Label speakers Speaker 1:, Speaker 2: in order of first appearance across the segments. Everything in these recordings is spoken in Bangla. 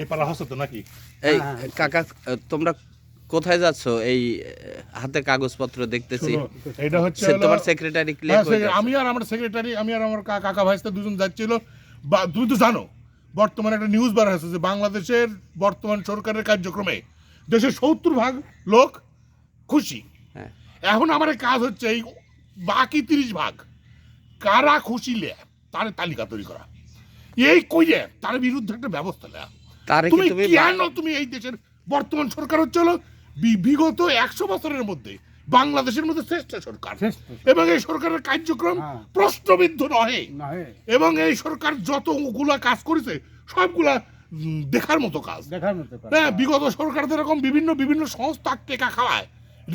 Speaker 1: এই পালা হচ্ছে নাকি?
Speaker 2: এই
Speaker 3: হ্যাঁ,
Speaker 2: কাকা তোমরা কোথায় যাচ্ছ? এই হাতে কাগজপত্র দেখতেছি।
Speaker 1: এটা হচ্ছে
Speaker 2: তোমার সেক্রেটারি
Speaker 1: হ্যাঁ, আমি আর আমার সেক্রেটারি আমি আর আমার কাকা ভাইস্তা দুজন যাচ্ছিল। বা তুমি তো জানো বর্তমানে একটা নিউজ বার হয়েছে যে বাংলাদেশের বর্তমান সরকারের কার্যক্রমে দেশের সত্তর ভাগ লোক খুশি।
Speaker 2: হ্যাঁ।
Speaker 1: এখন আমার কাজ হচ্ছে এই বাকি তিরিশ ভাগ কারা খুশি লে তার তালিকা তৈরি করা। এই কইয়ে তার বিরুদ্ধে একটা ব্যবস্থা
Speaker 2: কি
Speaker 1: তুমি কেন তুমি এই দেশের বর্তমান সরকার হচ্ছে হলো বিগত একশো বছরের মধ্যে বাংলাদেশের মধ্যে শ্রেষ্ঠ সরকার। এবং এই সরকারের কার্যক্রম
Speaker 3: হ্যাঁ।
Speaker 1: প্রশ্নবিদ্ধ নহে। এবং এই সরকার যতগুলা কাজ করেছে সবগুলা দেখার মতো কাজ। হ্যাঁ বিগত সরকার এরকম বিভিন্ন বিভিন্ন সংস্থা টেকা খাওয়ায়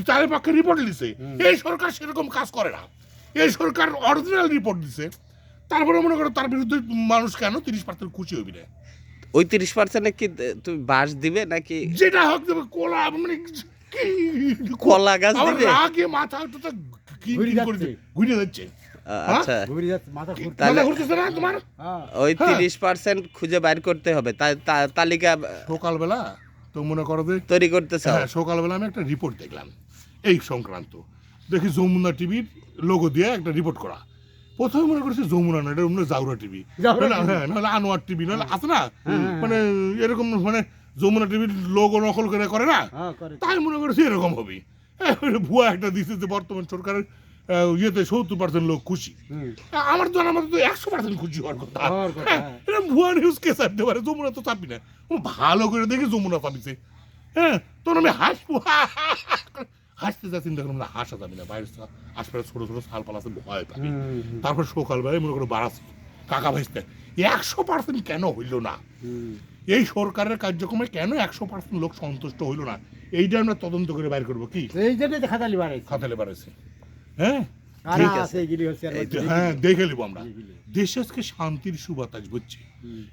Speaker 1: তাদের পক্ষে রিপোর্ট দিছে। এই সরকার সেরকম কাজ করে না। এই সরকার অরিজিনাল রিপোর্ট দিছে। তারপরে মনে করো তার বিরুদ্ধে মানুষ কেন তিরিশ পার্সেন্ট খুশি হবি না?
Speaker 2: ওই তিরিশ পার্সেন্টে কি তুমি বাস দিবে নাকি
Speaker 1: যেটা হোক দেবে কোলা মানে
Speaker 2: কলা গাছ দিবে?
Speaker 1: রাগে মাথা তো কি
Speaker 3: ঘুরে
Speaker 1: করে
Speaker 3: যাচ্ছে।
Speaker 1: ঘুরে যাচ্ছে।
Speaker 2: আচ্ছা।
Speaker 3: হ্যাঁ।
Speaker 2: ওই
Speaker 1: হ্যাঁ।
Speaker 2: তিরিশ পার্সেন্ট খুঁজে বাইর করতে হবে। তালিকা
Speaker 1: সকালবেলা তো মনে করো
Speaker 2: তৈরি করতে
Speaker 1: হ্যাঁ সকালবেলা আমি একটা রিপোর্ট দেখলাম। এই সংক্রান্ত। দেখি যমুনা টিভির লোগো দিয়ে একটা রিপোর্ট করা। প্রথমে মনে করছি যমুনা না এটা অন্য জাউরা টিভি। হ্যাঁ নাহলে আনোয়ার টিভি নাহলে আছে না?
Speaker 3: হ্যাঁ, হ্যাঁ,
Speaker 1: মানে এরকম মানে যমুনা টিভির লোগো নকল করে করে না?
Speaker 3: হ্যাঁ
Speaker 1: তাই মনে করছি এরকম হবে। হ্যাঁ, ভুয়া একটা দিচ্ছে যে বর্তমান সরকারের ইয়েতে সত্তর পার্সেন্ট লোক খুশি। আমার তো আমার তো একশো পার্সেন্ট খুশি হওয়ার কথা। হ্যাঁ,
Speaker 3: হ্যাঁ।
Speaker 1: এটা ভুয়া নিউজ কে চাপতে পারে? যমুনা তো চাপি না। ভালো করে দেখি যমুনা চাপিছে হ্যাঁ তখন আমি হাসবো হাসতে যা চিন্তা করলাম না হাসা যাবে না বাইরে আশপাশে ছোট ছোট সাল পাল আছে ভয় পাবি। তারপর সকালবেলায় মনে করো বাড়াস কাকা ভাইস্তে একশো পার্সেন্ট কেন হইল না? এই সরকারের কার্যক্রমে কেন একশো পার্সেন্ট লোক সন্তুষ্ট হইল না? এইটা আমরা তদন্ত করে বাইর করব কি?
Speaker 3: এই জায়গায় খাতালি বাড়াইছে
Speaker 1: খাতালে বাড়াইছে হ্যাঁ?
Speaker 2: ঠিক আছে।
Speaker 1: হ্যাঁ দেখে নেব আমরা। দেশে আজকে শান্তির সুবাতাস বুঝছি?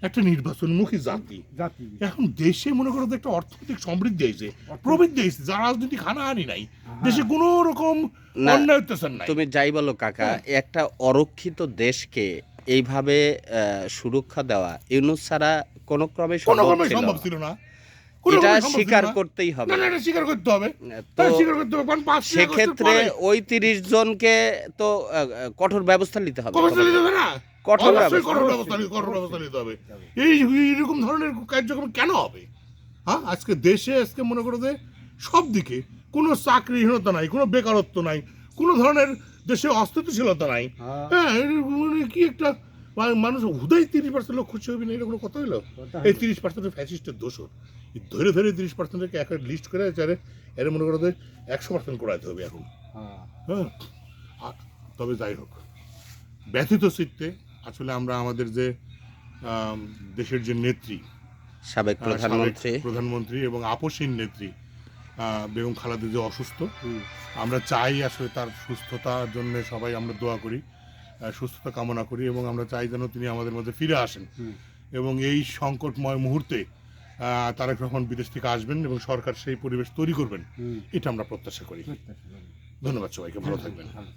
Speaker 1: একটা নির্বাচনমুখী জাতি।
Speaker 3: জাতি।
Speaker 1: এখন দেশে মনে করো একটা অর্থনৈতিক সমৃদ্ধি হয়েছে প্রবৃদ্ধি হয়েছে যারা রাজনৈতিক হানাহানি নাই দেশে কোনো রকম অন্যায় অত্যাচার নাই।
Speaker 2: তুমি যাই বলো কাকা
Speaker 1: হ্যাঁ।
Speaker 2: একটা অরক্ষিত দেশকে এইভাবে আহ, সুরক্ষা দেওয়া ইউনুস ছাড়া কোনো ক্রমে সম্ভব ছিল না। এটা স্বীকার করতেই হবে
Speaker 1: না এটা স্বীকার করতে হবে।
Speaker 2: তো
Speaker 1: হ্যাঁ, স্বীকার করতে হবে কারণ
Speaker 2: সেক্ষেত্রে ওই তিরিশ জনকে তো কঠোর ব্যবস্থা নিতে হবে।
Speaker 1: কবে চলে যাবে না?
Speaker 2: কঠোর ব্যবস্থা।
Speaker 1: কঠোর ব্যবস্থা নিতে- ব্যবস্থা নিতে হবে। এই এইরকম ধরনের কার্যক্রম কেন হবে? হ্যাঁ আজকে দেশে আজকে মনে করো যে সব দিকে কোনো চাকরিহীনতা নাই কোনো বেকারত্ব নাই কোনো ধরনের দেশে অস্থিতিশীলতা নাই।
Speaker 3: হ্যাঁ।
Speaker 1: হ্যাঁ মানে কি একটা মানুষ হুদাই তিরিশ পার্সেন্ট লোক খুশি হবে না এটা কোনো কথা হলো এই তিরিশ পার্সেন্ট ফ্যাসিস্টের দোষর এই ধরে ধরে তিরিশ পার্সেন্টকে একটা লিস্ট করে চারে এর মনে করো একশো পার্সেন্ট করাইতে হবে এখন।
Speaker 3: হ্যাঁ।
Speaker 1: হ্যাঁ? তবে যাই হোক ব্যথিত চিত্তে আসলে আমরা আমাদের যে দেশের যে নেত্রী
Speaker 2: সাবেক প্রধানমন্ত্রী।
Speaker 1: প্রধানমন্ত্রী এবং আপসীন নেত্রী আহ, বেগম খালেদা যে অসুস্থ
Speaker 3: হুম।
Speaker 1: আমরা চাই আসলে তার সুস্থতার জন্য সবাই আমরা দোয়া করি। সুস্থতা কামনা করি এবং আমরা চাই যেন তিনি আমাদের মধ্যে ফিরে আসেন। এবং এই সংকটময় মুহূর্তে তারা তারেক রহমান বিদেশ থেকে আসবেন এবং সরকার সেই পরিবেশ তৈরি করবেন এটা আমরা প্রত্যাশা করি। ধন্যবাদ সবাইকে ভালো থাকবেন।
Speaker 3: ভালো।